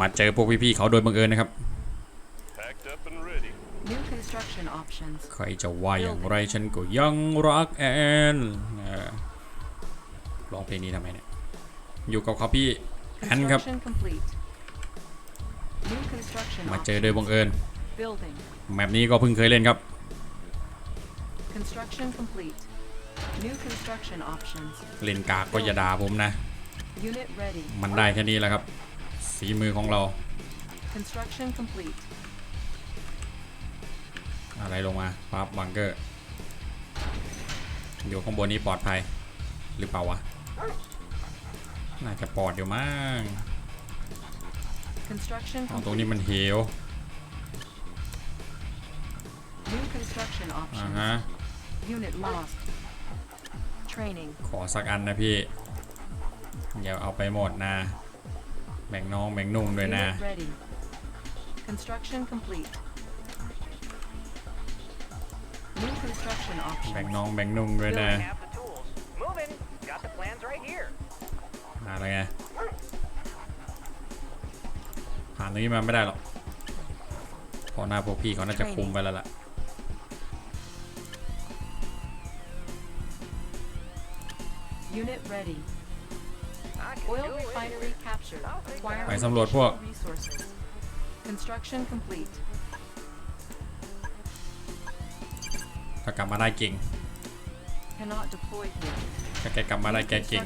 มาเจอพวกพี่ๆเขาโดยบังเอิญนะครับใครจะว่ายอย่างไรฉันก็ยังรักแอนร้องเพลงนี้ทำไมเนี่ย อยู่กับเขาพี่แอนครับ มาเจอโดยบังเอิญ แมปนี้ก็เพิ่งเคยเล่นครับเล่นกากก็อย่าด่าผมนะ มันได้แค่นี้แหละครับฝีมือของเราอะไรลงมาปั๊บบังเกอร์อยู่ข้างบนนี้ปลอดภัยหรือเปล่าวะน่าจะปลอดอยู่มากข Construction องตรงนี้มันเหวอ่าฮะขอสักอันนะพี่อย่าเอาไปหมดนะแบ่งน้องแบ่งนุ่มด้วยนะแบ่งน้องแบ่งนุ่มด้วยนะมาอะไรไงผ่านตรงนี้มาไม่ได้หรอกพอหน้าพวกพี่เขาน่าจะคุมไปแล้วล่ะยูนิตเรดีไปสำรวจพวกถ้ากลับมาได้เก่งถ้าแกกลับมาได้แกเก่ง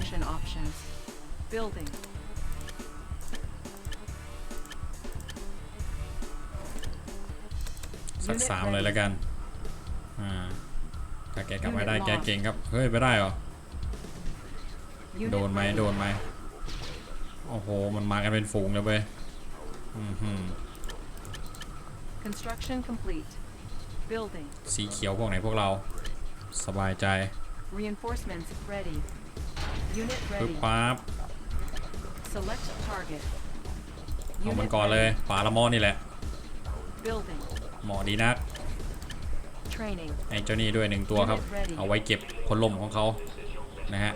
สักสามเลยแล้วกันถ้าแกกลับมาได้แกเก่งครับเฮ้ยไปได้เหรอโดนไหมโดนไหมโอ้โห มันมากันเป็นฝูงเลยเว้ยสีเขียวพวกไหนพวกเรา สบายใจปึ๊บปั๊บเอามันก่อนเลยป่าละมอนี่แหละเหมาะดีนักไอ้เจ้านี่ด้วยหนึ่งตัวครับ เอาไว้เก็บคนลมของเขานะฮะ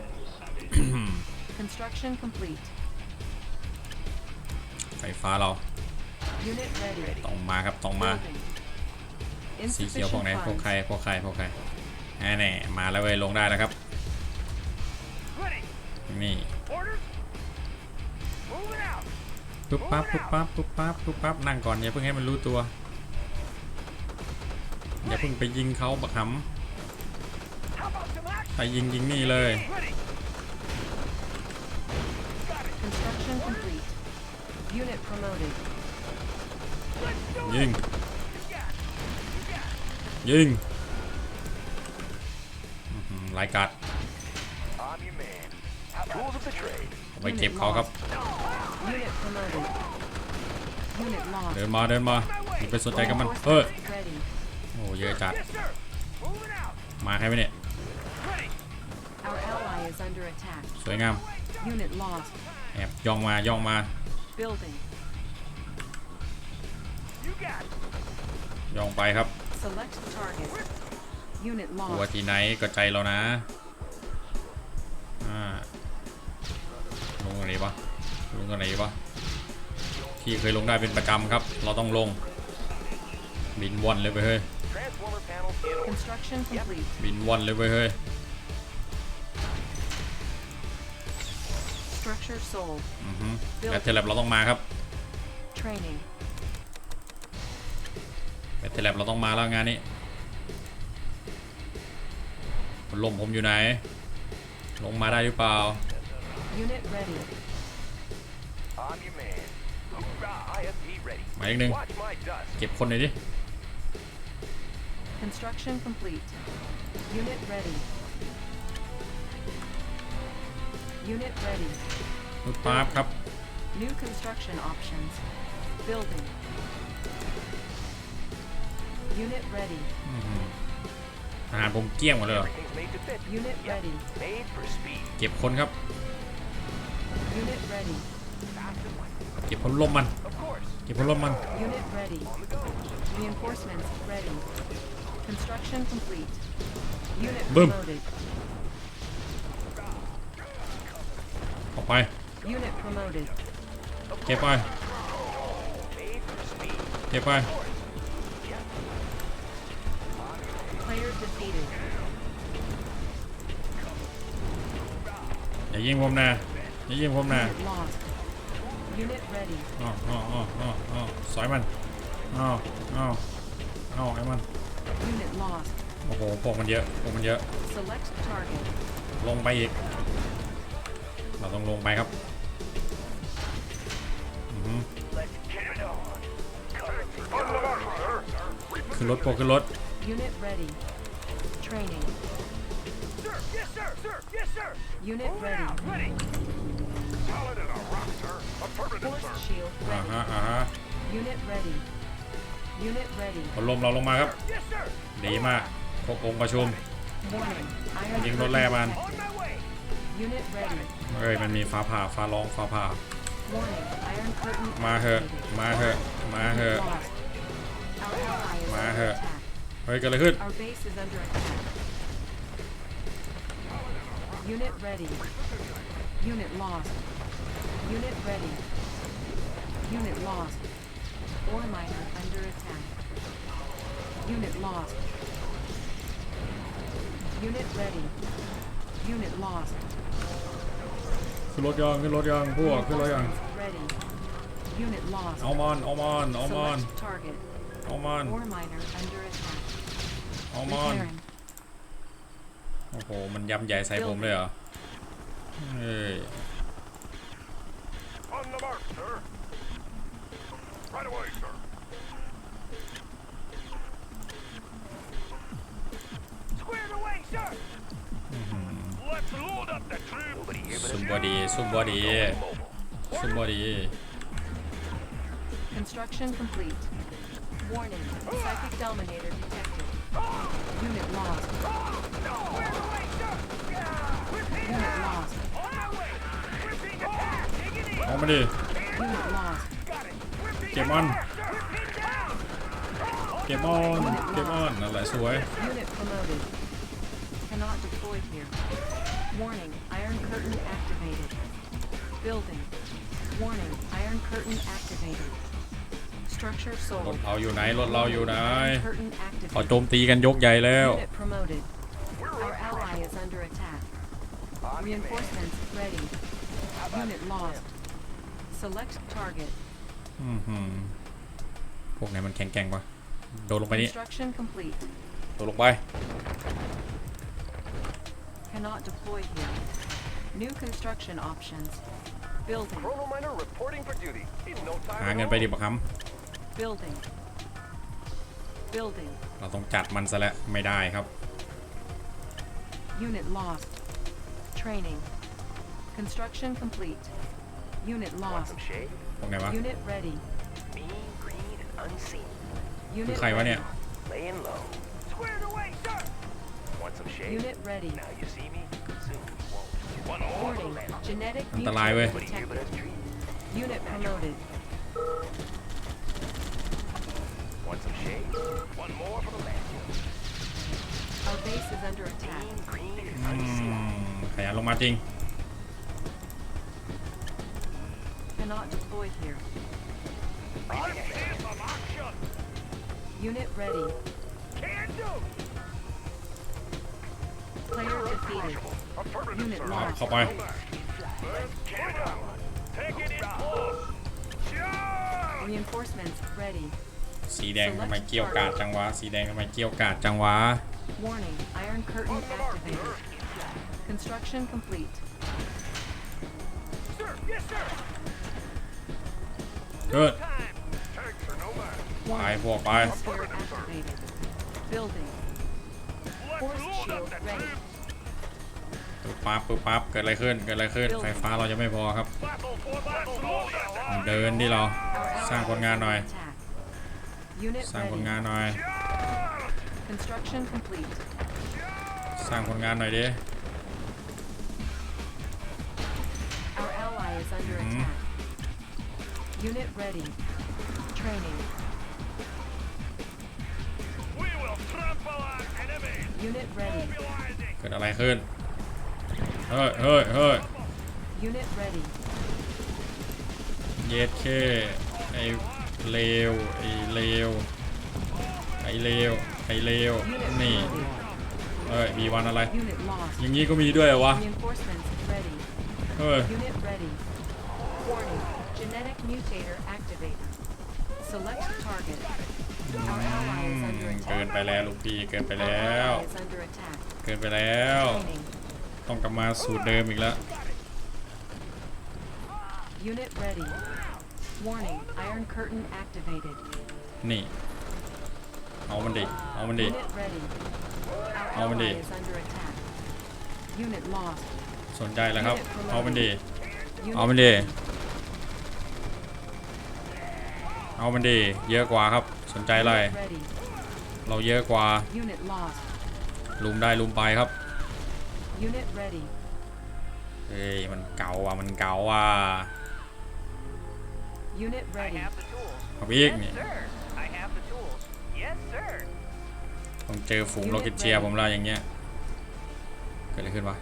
ไฟฟ้าเราต้องมาครับต้องมาสีเขียวพวกไหนพวกใครพวกใครพวกใครแน่มาแล้วเว้ยลงได้แล้วครับนี่ปุ๊บปั๊บปุ๊บปั๊บปุ๊บปั๊บปุ๊บปั๊บนั่งก่อนอย่าเพิ่งให้มันรู้ตัวอย่าเพิ่งไปยิงเขาบักหำไปยิงยิงนี่เลยยิงยิง o m o กัดไปเก็บเขาครับเดินมาเดินมาไปสนใจกับมันเฮ้ยโอ้ยเยอะจัดมาใครไปเนี่ยสวยงามแอบย่องมาย่องมา Building. ยองไปครับ Select target. Unit ัว lost. ที่ไหนก็ใจเรานะ อ่าลงตรงไหนวะลงตรงไหนวะที่เคยลงได้เป็นประจำครับ เราต้องลง บินวนเลยไปเฮ้ยบินวนเลยไปเฮ้ยแบทเทล็บเราต้องมาครับแบทเทล็บเราต้องมาแล้วงานนี้ลมผมอยู่ไหนลงมาได้หรือเปล่า u n มาอีกหนึ่งเก็บคนหน่อยดิ Unit ready. New construction options. Building. Unit ready. อาหารผมเกลี้ยงหมดเลยเหรอ Everything's made to fit. Unit Yep. ready. Made for speed. Unit ready. Fast and light. Unit ready. Reinforcements ready. Construction complete. Unit Boom. เก็บไปเก็บไปอย่ายิงผมนะอย่ายิงผมนะอ๋ออ๋ออ๋ออ๋อสอยมันอ๋ออ๋ออ๋อไอ้มันโอ้โหพวกมันเยอะพวกมันเยอะ ลงไปอีกเราต้องลงไปครับขึ้นรถปอขึ้นรถอ่าฮะอ่เลมเราลงมาครับ ดีมากครบองค์ประชุมยิงรถแล่มันเอ้ยมันมีฟ้าผ่า ฟ้าร้อง ฟ้าผ่ามาเหอะมาเหอะมาเหอะมาเหอะเฮ้ยเกิดอะไรขึ้นขึ้นรถยองขึ้นรถยองพวกขึ้นรถยอง Unit lost. Elm on, elm on, elm on, Select target. elm Ore on, miner under attack. elm on. Repairing. โอ้โหมันยำใหญ่ใส่ผมเลยเหรอเอ้ย On the mark, sir. Right away, sir. Squared away, sir. Let's load up the troops. Nobody here ซุมบอดีซุมบอดีซุมบอดี Orders Construction complete. Warning, psychic dominator detected. Unit lost. Unit lost. Kom med det. Unit lost. เก็บมันเก็บมันเก็บมันนั่นแหละสวย eh? Unit promoted. Cannot deploy here. Warning, Iron Curtain activated. Building. Warning, Iron Curtain activated. รถเราอยู่ไหน รถเราอยู่ไหนขอโจมตีกันยกใหญ่แล้วพวกนี้มันแข็งแกร่งวะโดนลงไปนี่ โดนลงไปหาเงินไปดิบักครับ Building. Building. เราต้องจัดมันซะแล้วไม่ได้ครับ Unit lost. Training. Construction complete. Unit lost. ตรงไหนวะ Unit ready. green, and unseen. Unit ใครวะเนี่ย ready. Laying low. Squared away, sir! Want some shade? Unit ready. Now you see me? Soon you won't. One Warning. Genetic mutation. Unit promoted. Want some shade? One more for the landfill. Our base is under attack. Green, green, ขยันลงมาจริง hmm, Cannot deploy here. I'm here for action. Unit ready. Can do. Player defeated. Unit lost. เข้าไป Take it in Reinforcements ready. สีแดงทำไมเกี่ยวกาดจังวะสีแดงทำไมเกี่ยวกาดจังวะเกิดไปบวกไปตัวปั๊บปุ๊บปั๊บเกิดอะไรขึ้นเกิดอะไรขึ้น ไฟฟ้าเราจะไม่พอครับ เดินดิเราสร้างคนงานหน่อยสร้างผลงานหน่อย Construction complete. สร้างผลงานหน่อยดิ Our ally is under Mhm. attack. Unit ready. Training. We will trample our enemies. Unit ready. Mobilizing. เกิดอะไรขึ้น เฮ้ยเฮ้ยเฮ้ย Unit ready. เยสเคไอเลวไอเลวไอเลวไอเลวนี่เอ้ยมีวันอะไรอย่างนี้ก็มีด้วยวะเฮ้ยเกินไปแล้วลูกพี่เกินไปแล้วเกินไปแล้ว ต้องกลับมาสูตรเดิมอีกแล้วนี่เอามันดิเอามันดิเอามันดิสนใจแล้วครับ เอามันดิเอามันดิเอามันดิเยอะกว่าครับ สนใจอะไรเราเยอะกว่า ลุมได้ลุมไปครับเฮ้ย มันเก่าอ่ะ มันเก่าอ่ะ Unit ready. เอาไปอีกนี่ต้องเจอฝูงโลกตเชียผมเราอย่างเงี้ยเกิดอะไรขึ้นวะ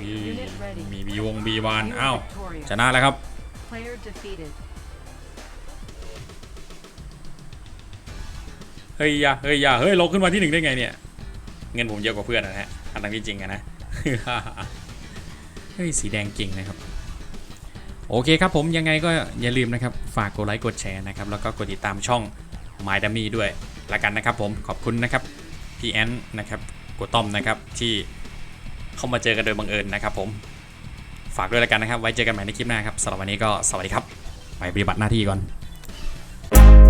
มีมีบีวงบีวานอ้าวชนะแล้วครับเฮ้ยยาเฮ้ยยาเฮ้ยลงขึ้นมาที่หนึ่งได้ไงเนี่ยเงินผมเยอะกว่าเพื่อนนะฮะอันนั้นที่จริงอะนะเฮ้ยสีแดงเก่งนะครับโอเคครับผมยังไงก็อย่าลืมนะครับ ฝากกดไลค์กดแชร์นะครับ แล้วก็กดติดตามช่อง My Dummy ด้วยละกันนะครับผมขอบคุณนะครับพี่แอนนะครับกูต้อมนะครับที่เข้ามาเจอกันโดยบังเอิญนะครับผมฝากด้วยละกันนะครับไว้เจอกันใหม่ในคลิปหน้าครับสำหรับวันนี้ก็สวัสดีครับไปปฏิบัติหน้าที่ก่อน